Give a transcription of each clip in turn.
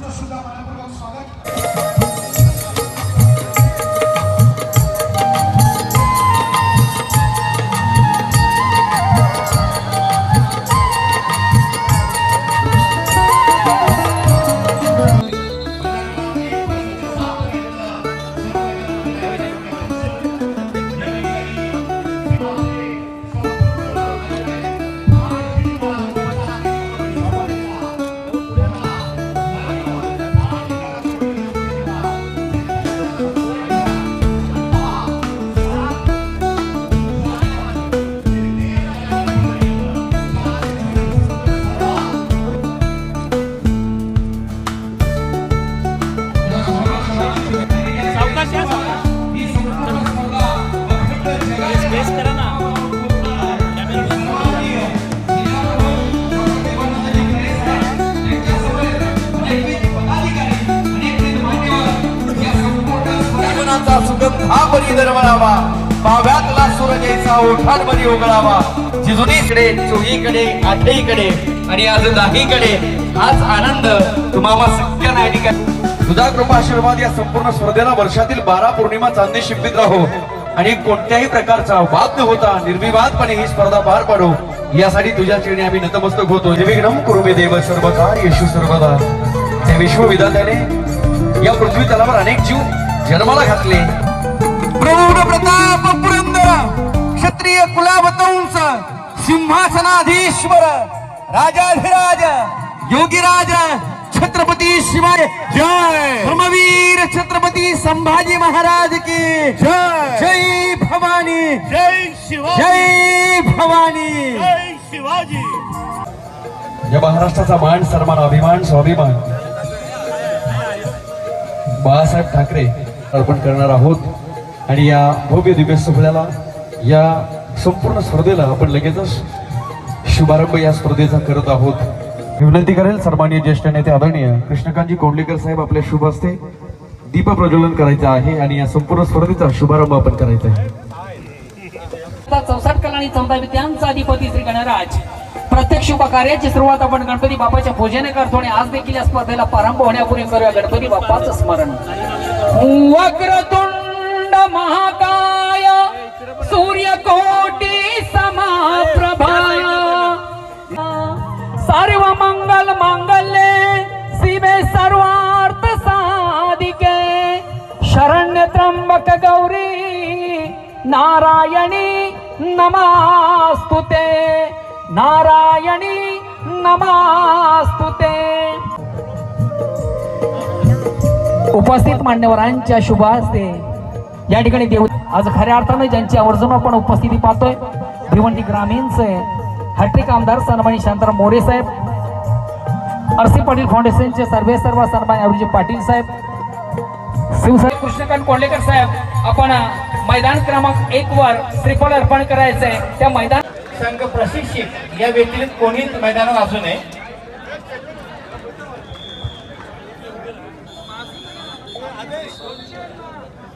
तुमचं सुद्धा मनापूर्वक स्वागत जिजुनीकडे चोहीकडे आठहीकडे आणि आज दाहीकडे हाच आनंद तुम्हाला सगळ्या नायिका तुझा कृपा आशीर्वाद या संपूर्ण स्पर्धेला वर्षातील बारा पौर्णिमा चांदणी शिकवित राहो. आणि कोणत्याही प्रकारचा वाद न होता निर्विवादपणे ही स्पर्धा पार पाडू. यासाठी तुझ्या चरणी आम्ही नतमस्तक होतो निर्विघ्नम कुरु मे देव सर्व येशू सर्वदा. त्या विश्वविधात्याने या पृथ्वी तलावर अनेक जीव जन्माला घातले. प्रताप पुरंदर क्षत्रिय कुलावतंस सिंहासनाधीश्वर राजाधिराज योगीराज छत्रपती शिवाय. जय! धर्मवीर छत्रपती संभाजी महाराज की जय! जय भवानी. जय शिवा जय भवानी. जय शिवाजी. या महाराष्ट्राचा मान सन्मान अभिमान स्वाभिमान. बाळासाहेब ठाकरे अर्पण करणार आहोत. आणि या भव्य दिव्य सोहळ्याला या संपूर्ण स्पर्धेला आपण लगेचच शुभारंभ या स्पर्धेचा करत आहोत. विनंती करेल सन्मान्य ज्येष्ठ नेते आदरणीय कृष्णकांतजी कोंडलेकर साहेब आपल्या शुभ हस्ते दीप प्रज्वलन करायचं आहे आणि या संपूर्ण स्पर्धेचा शुभारंभ आपण करायचा आहे. आता कला आणि चौदा विद्यांचा अधिपती श्री गणराज. प्रत्यक्ष शुभ कार्याची सुरुवात आपण गणपती बाप्पाच्या पूजेने करतो आणि आज देखील या स्पर्धेला प्रारंभ होण्यापूर्वी करूया गणपती बाप्पाचं स्मरण. वक्रतुंड महाकाय सूर्यकोटी समाप्रभा। सर्व मंगल मांगल्ये शिवे सर्वार्थ साधिके। शरण्य त्र्यंबक गौरी नारायणी नमास्तुते। नारायणी नमास्तुते। उपस्थित मान्यवरांच्या शुभ हस्ते या ठिकाणी देव आज खऱ्या अर्थाने ज्यांची आवर्जून आपण उपस्थिती पाहतोय भिवंडी ग्रामीणचे हॅट्रिक आमदार सन्मानी शांताराम मोरे साहेब आरसी पाटील फाउंडेशनचे सर्वे सर्व सन्मानी अभिजित पाटील साहेब शिवसाहेब कृष्णकांत कोंडलेकर साहेब आपण मैदान क्रमांक एक वर श्रीफळ अर्पण करायचंय त्या मैदान संघ प्रशिक्षक या व्यतिरिक्त कोणीच मैदानात असू नये.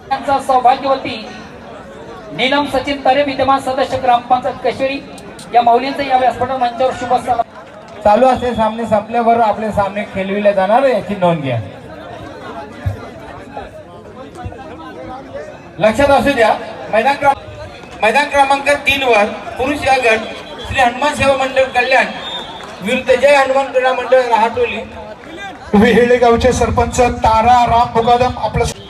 त्यांचा सौभाग्यवती नीलम सचिन तरे विद्यमान सदस्य ग्रामपंचायत कशेरी या मौलींचं या व्यासपीठ मंचावर शुभ चालू असते सामने संपल्यावर आपले सामने खेळविले जाणार याची नोंद घ्या. लक्षात असू द्या मैदान क्रमांक मैदान क्रमांक तीन वर पुरुष या गट श्री हनुमान सेवा मंडळ कल्याण विरुद्ध जय हनुमान क्रीडा मंडळ राहटोली विहेळे गावचे सरपंच तारा राम मुकादम आपलं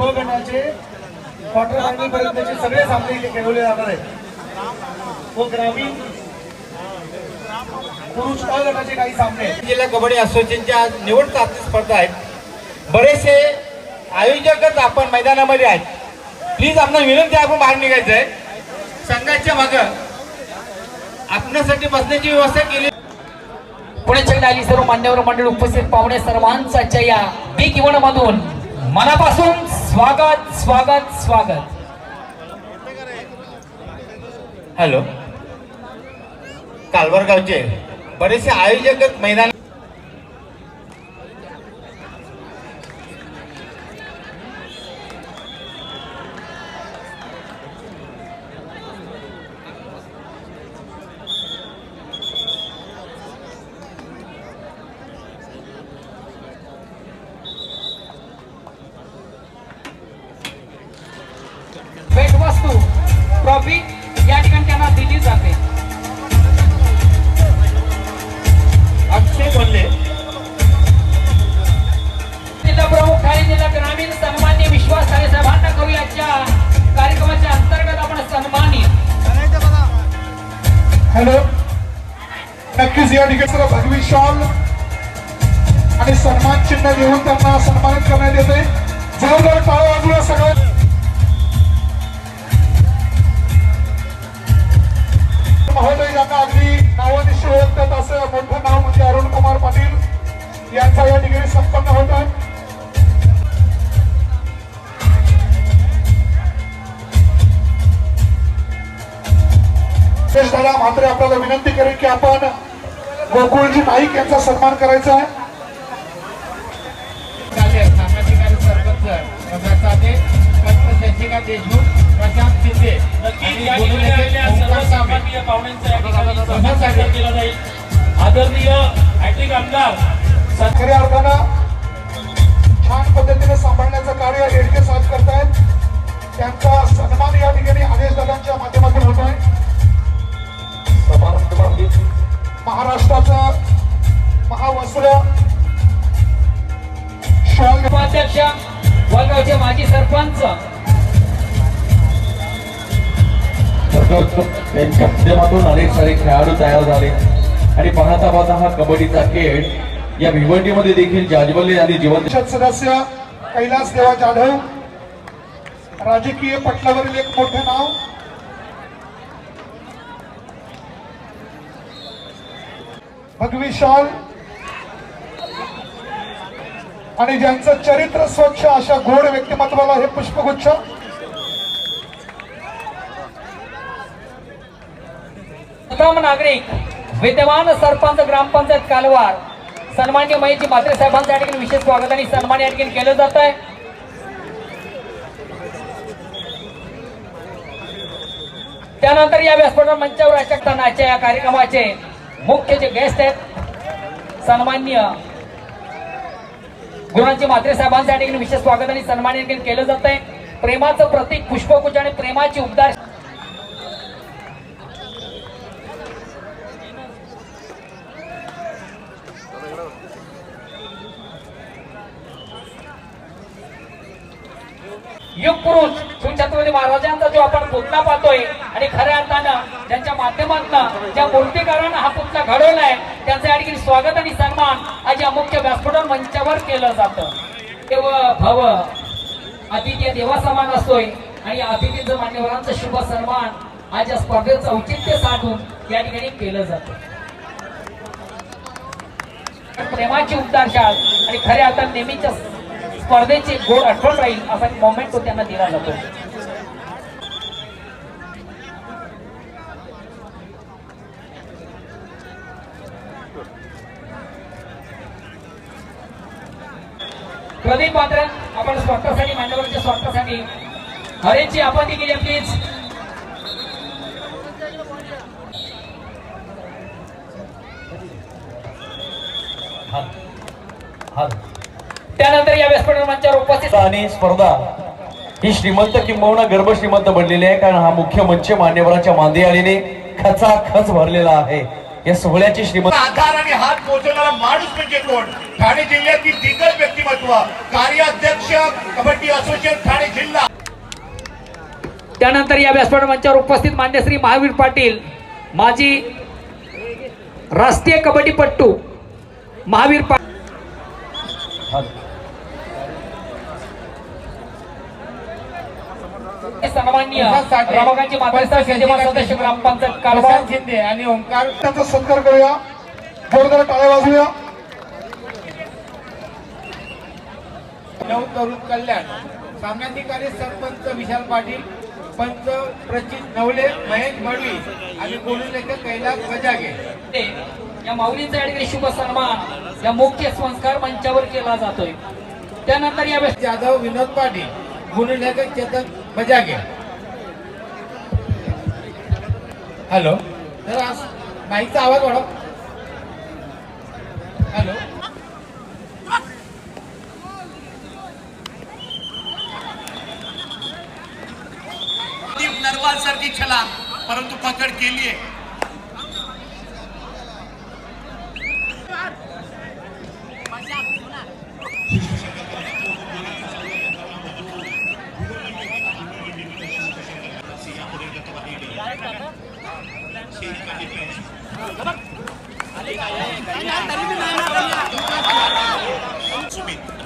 गटाचे क्वार्टर फायनल पर्यंतचे सगळे सामने इथे खेळवले जाणार आहेत. व ग्रामीण पुरुष अ गटाचे काही सामने जिल्हा कबड्डी असोसिएशनच्या आज निवड चाचणी स्पर्धा आहेत. बरेचसे आयोजकच आपण मैदानामध्ये आहेत. प्लीज आपण विनंती आपण बाहेर निघायचं आहे. संघाच्या माग आपणासाठी बसण्याची व्यवस्था केली. पुण्याच्या आली सर्व मान्यवर मंडळ उपस्थित पाहुणे सर्वांचा या बिग इव्हन मधून. मनापासून स्वागत स्वागत स्वागत. हॅलो. कालवर गावचे बरेचसे आयोजक मैदान याच्या कार्यक्रमाच्या अंतर्गत आपण सन्मानित हॅलो नक्कीच या ठिकाणी भगवी शॉल आणि सन्मान चिन्ह देऊन त्यांना सन्मानित करण्यात येते जोरदार टाळ्या वाजूया सगळं. महोदय यांना अगदी नावानिशी ओळखतात असं मोठं नाव म्हणजे अरुण कुमार पाटील यांचा या ठिकाणी संपन्न होत आहे. सुरेश दादा मात्र आपल्याला विनंती करेन की आपण गोकुळजी नाईक यांचा सन्मान करायचा आहे. आदरणीय हॅट्रिक आमदार. खऱ्या अर्थानं छान पद्धतीने सांभाळण्याचं कार्य एडके साहेब करतायत. त्यांचा सन्मान या ठिकाणी आदेश दादांच्या माध्यमातून होत आहे. महाराष्ट्राचं महावस्त्र शॉल उपाध्यक्ष वलगावचे माजी सरपंच. त्यांच्या माध्यमातून अनेक सारे खेळाडू तयार झाले. आणि पाहता पाहता हा कबड्डीचा खेळ. या भिवंडीमध्ये देखील जाजवल्ले आणि जिवंत परिषद सदस्य कैलास देवा जाधव. राजकीय पटलावरील एक मोठे नाव. भगवी शॉल. आणि ज्यांचं चरित्र स्वच्छ अशा गोड व्यक्तिमत्वाला हे पुष्पगुच्छ. प्रथम नागरिक विद्यमान सरपंच ग्रामपंचायत कालवार सन्मान्य महेशजी म्हात्रे साहेबांचं या ठिकाणी विशेष स्वागत आणि सन्मान या ठिकाणी केलं जात आहे. त्यानंतर या व्यासपीठ मंचावर अशक्तनाच्या या कार्यक्रमाचे मुख्य जे गेस्ट आहेत सन्मान्य गुरुजी म्हात्रे साहेबांचं विशेष स्वागत आणि सन्मान केलं जात आहे. प्रेमाचं प्रतीक पुष्पगुच्छ आणि प्रेमाची उबदार युग पुरुष महाराजांचा जो आपण पुतला पाहतोय आणि खऱ्या अर्थानं ज्यांच्या माध्यमातून ज्या मूर्तीकारानं हा पुतळा घडवलाय त्यांचं आणखी स्वागत आणि सन्मान आज या मुख्य व्यासपीठ मंचावर केलं जातं. देव भव अतिथी देवा समान असतोय आणि अतिथीचं मान्यवरांचा शुभ सन्मान आज या स्पर्धेचं औचित्य साधून या ठिकाणी केलं जातं. प्रेमाची उद्दारशाल आणि खऱ्या आता नेहमीच्या स्पर्धेची गोड आठवण राहील असा मोमेंट तो त्यांना दिला जातो. प्रदीप मात्र आपण स्वार्थासाठी मान्यवरांच्या स्वार्थासाठी हरेची आपण केली प्लीज त्यानंतर या व्यासपीठ मंचावर उपस्थित आणि स्पर्धा ही श्रीमंत किंबहुना गर्भ श्रीमंत बनलेली आहे कारण हा मुख्य मंच मान्यवरांच्या मांदी आळीने खचाखच भरलेला आहे. या सोहळ्याची श्रीमंत आधार आणि हात पोहोचवणारा माणूस म्हणजे कोण? ठाणे जिल्ह्यातील दिग्गज व्यक्तिमत्व. कार्याध्यक्ष कबड्डी असोसिएशन ठाणे जिल्हा. त्यानंतर या व्यासपीठ मंचावर उपस्थित मान्य श्री महावीर पाटील माजी राष्ट्रीय कबड्डीपट्टू महावीर पाटील सन्मान्य माता सदस्य ग्रामपंचायत कारभार शिंदे आणि ओंकार त्यांचा सत्कार करूया. जोरदार टाळ्या वाजूया नऊ तरुण कल्याण सामनाधिकारी सरपंच विशाल पाटील पंच प्रचित नवले महेश मडवी आणि बोलू लेखक कैलास बजागे या माऊलींचा या ठिकाणी शुभ सन्मान या मुख्य संस्कार मंचावर केला जातोय. त्यानंतर या जाधव विनोद पाटील गुरु लेखक मजा घ्या हॅलो तर आवाज वाढव. हॅलो नरवाल सारखी छला परंतु पकड केलीये. आहे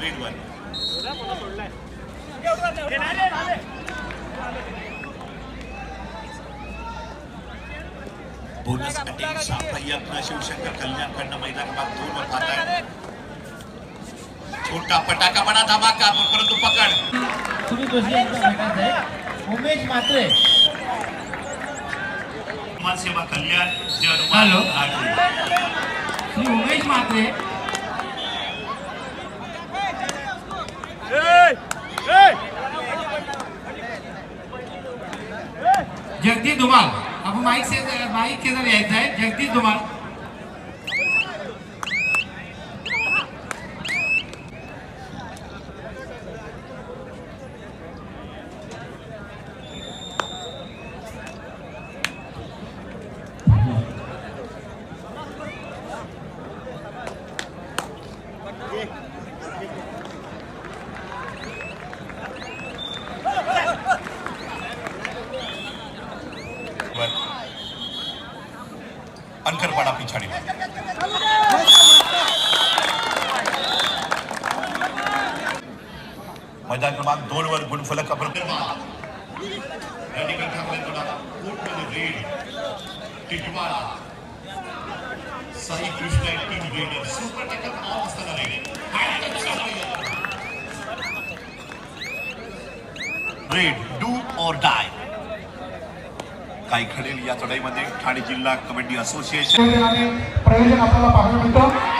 रेड वन बोनस अटेकचा प्रयत्न शिवशंकर कल्याणकडनं मैदानात दोन वर पाहत आहे छोटा पटाका म्हणा धमाका परंतु पकड सुनील जोशी यांचा भेटायचं आहे उमेश मात्रे समाजसेवा कल्याण हॅलो. जर्मन श्री उमेश मात्रे जगदीश धुमाल आपण माईक से माईक के जर यायचं आहे जगदीश धुमाल अंकरपाडा पिछाडी मैदान क्रमांक दोन वर गुणफलक अप्रतिम Titwala. Sai Krishna team raider super tackle off असताना रेड डू ऑर डाय काय घडेल या चढाईमध्ये ठाणे जिल्हा कबड्डी असोसिएशन प्रयोजन आपल्याला पाहायला मिळतं.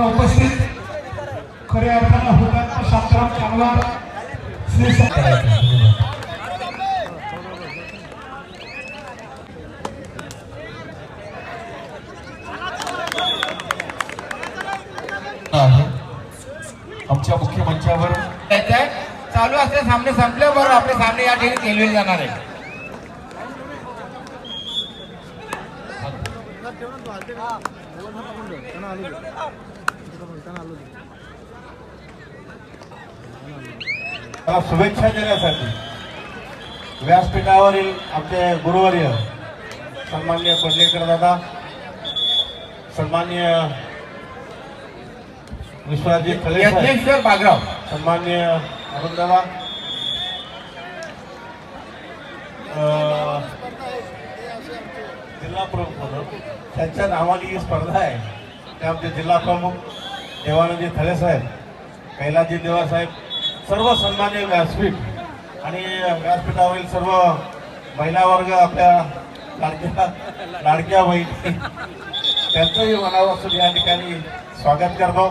कार्यक्रमाला उपस्थित. खऱ्या अर्थानं हुतात्मा शांताराम चांगला श्री आहे. आमच्या मुख्य मंचावर यायचं आहे चालू असले सामने संपल्याबरोबर आपले सामने या ठिकाणी खेळले जाणार आहे. शुभेच्छा देण्यासाठी व्यासपीठावरील आमचे गुरुवर्य सन्मान्य पडलेकर दादा सन्मान्य विश्वनाथजी खले साहेब यज्ञेश्वर बागराव. सन्मान्य अरुण दादा जिल्हा प्रमुख म्हणून त्यांच्या नावाने ही स्पर्धा आहे. ते आमचे जिल्हा प्रमुख देवानंदी थले साहेब कैलाजी देवा साहेब सर्व सन्मान्य व्यासपीठ आणि व्यासपीठावरील सर्व महिला वर्ग आपल्या लाडक्या लाडक्या बहिणी. त्यांचंही मनापासून या ठिकाणी स्वागत करतो.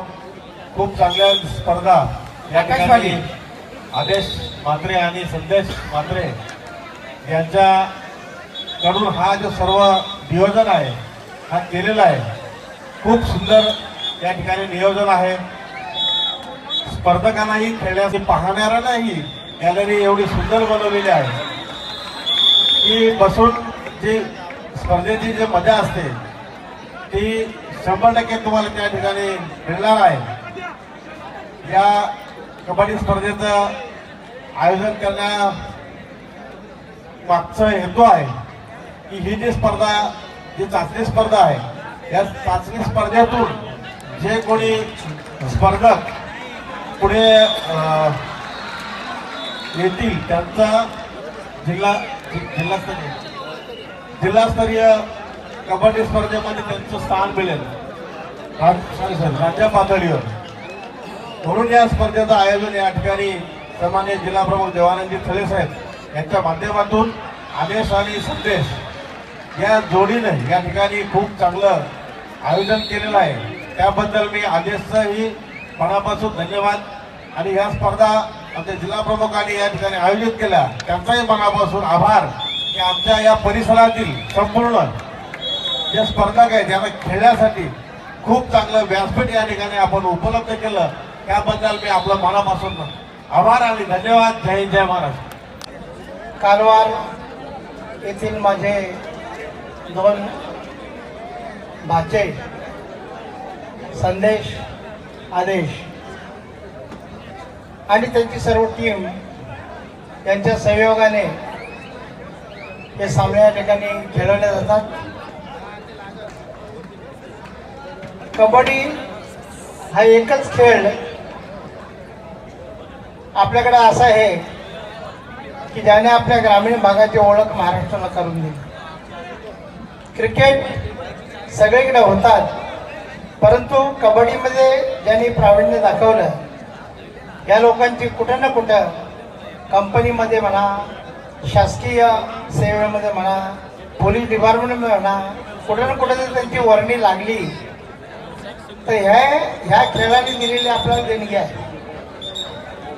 खूप चांगल्या स्पर्धा या ठिकाणी. आदेश मात्रे आणि संदेश मात्रे यांच्या कडून हा जो सर्व नियोजन आहे हा केलेला आहे खूप सुंदर या ठिकाणी नियोजन आहे. स्पर्धकांनाही खेळण्यास पाहणाऱ्यांनाही गॅलरी एवढी सुंदर बनवलेली आहे. की बसून जी स्पर्धेची जी मजा असते ती शंभर टक्के तुम्हाला त्या ठिकाणी मिळणार आहे. या कबड्डी स्पर्धेचं आयोजन करण्या मागचा हेतू आहे की ही जी स्पर्धा जी चाचणी स्पर्धा आहे या चाचणी स्पर्धेतून जे कोणी स्पर्धक पुढे येतील त्यांचा जिल्हा जिल्हास्तरीय जिल्हास्तरीय कबड्डी स्पर्धेमध्ये त्यांचं स्थान मिळेल. सॉरी सर राज्य पातळीवर. म्हणून या स्पर्धेचं आयोजन या ठिकाणी सन्मान्य जिल्हाप्रमुख देवानंदजी थळे साहेब यांच्या माध्यमातून आदेश आणि संदेश या जोडीनं या ठिकाणी खूप चांगलं आयोजन केलेलं आहे. त्याबद्दल मी आदेशचंही मनापासून धन्यवाद. आणि या स्पर्धा आमच्या जिल्हा प्रमुखांनी या ठिकाणी आयोजित केल्या. त्यांचाही मनापासून आभार. की आमच्या या परिसरातील संपूर्ण जे स्पर्धक आहेत त्यांना खेळण्यासाठी खूप चांगलं व्यासपीठ या ठिकाणी आपण उपलब्ध केलं त्याबद्दल मी आपलं मनापासून आभार आणि धन्यवाद. जय जय महाराष्ट्र. कारवार येथील माझे दोन भाचे संदेश आदेश. आणि त्यांची सर्व टीम यांच्या सहयोगाने हे सामने या ठिकाणी खेळवले जातात. कबड्डी हा एकच खेळ आपल्याकडे असा आहे की ज्याने आपल्या ग्रामीण भागाची ओळख महाराष्ट्राला करून दिली. क्रिकेट सगळीकडे होतात. परंतु कबड्डीमध्ये ज्यांनी प्रावीण्य दाखवलं या लोकांची कुठं ना कुठं कंपनीमध्ये म्हणा शासकीय सेवेमध्ये म्हणा पोलीस डिपार्टमेंटमध्ये म्हणा कुठं ना कुठं तरी त्यांची वर्णी लागली तर ह्या ह्या खेळाने दिलेली आपल्याला देणगी आहे.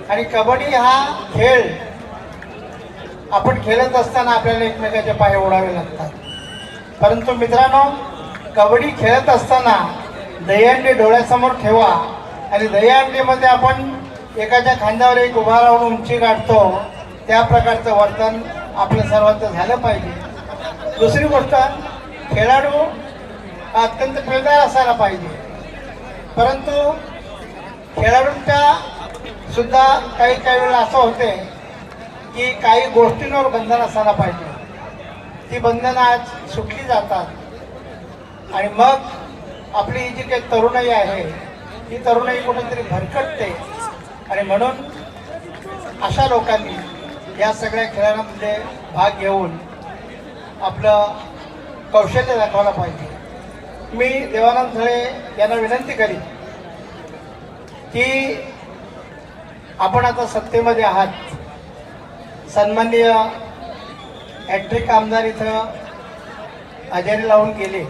आणि कबड्डी हा खेळ आपण खेळत असताना आपल्याला एकमेकाचे पाय ओढावे लागतात. परंतु मित्रांनो कबड्डी खेळत असताना दहीहंडी डोळ्यासमोर ठेवा आणि दहीहंडीमध्ये आपण एकाच्या खांद्यावर एक उभा राहून उंची गाठतो त्या प्रकारचं वर्तन आपलं सर्वांचं झालं पाहिजे. दुसरी गोष्ट खेळाडू हा अत्यंत खेळदार असायला पाहिजे. परंतु खेळाडूंच्या सुद्धा काही काही वेळा असं होते की काही गोष्टींवर बंधन असायला पाहिजे. ती बंधनं आज सुटली जातात. आणि मग आपली जी काही तरुणाई आहे ही तरुणाई कुठेतरी भरकटते. आणि म्हणून अशा लोकांनी या सगळ्या खेळांमध्ये भाग घेऊन आपलं कौशल्य दाखवायला पाहिजे. मी देवानंद झळे यांना विनंती करीन की आपण आता सत्तेमध्ये आहात. सन्माननीय ॲट्रिक आमदार इथं हजेरी लावून गेले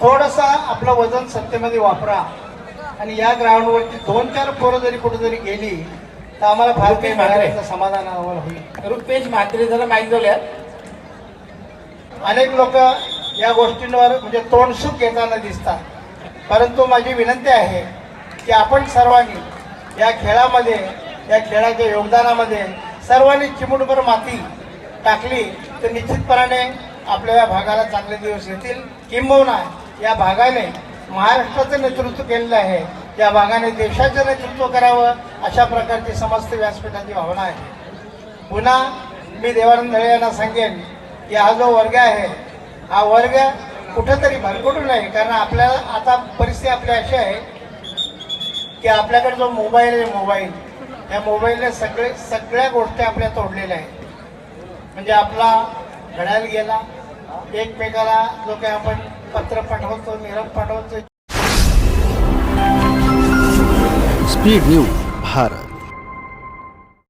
थोडंसं आपलं वजन सत्तेमध्ये वापरा. आणि या ग्राउंडवरती दोन चार पोरं जरी कुठेतरी गेली तर आम्हाला फार काही मिळाल्याचं समाधान आम्हाला होईल. रुपेश म्हात्रे जरा माहीत झाल्या अनेक लोक या गोष्टींवर म्हणजे तोंडसुख घेताना दिसतात. परंतु माझी विनंती आहे की आपण सर्वांनी या खेळामध्ये या खेळाच्या योगदानामध्ये सर्वांनी चिमुटभर माती टाकली तर निश्चितपणाने आपल्या या भागाला चांगले दिवस येतील. किंबहुना या भागाने महाराष्ट्राचं नेतृत्व केलेलं आहे. या भागाने देशाचं नेतृत्व करावं अशा प्रकारची समस्त व्यासपीठाची भावना आहे. पुन्हा मी देवानंद यांना सांगेन की हा जो वर्ग आहे हा वर्ग कुठंतरी भरकटू नये कारण आपल्याला आता परिस्थिती आपली अशी आहे की आपल्याकडे जो मोबाईल आहे मोबाईल या मोबाईलने सगळे सगळ्या गोष्टी आपल्या तोडलेल्या आहेत. म्हणजे आपला घड्याळ गेला एकमेकाला जो काही आपण पत्र पाठवतो निरोप पाठवतो. Speed news Bharat.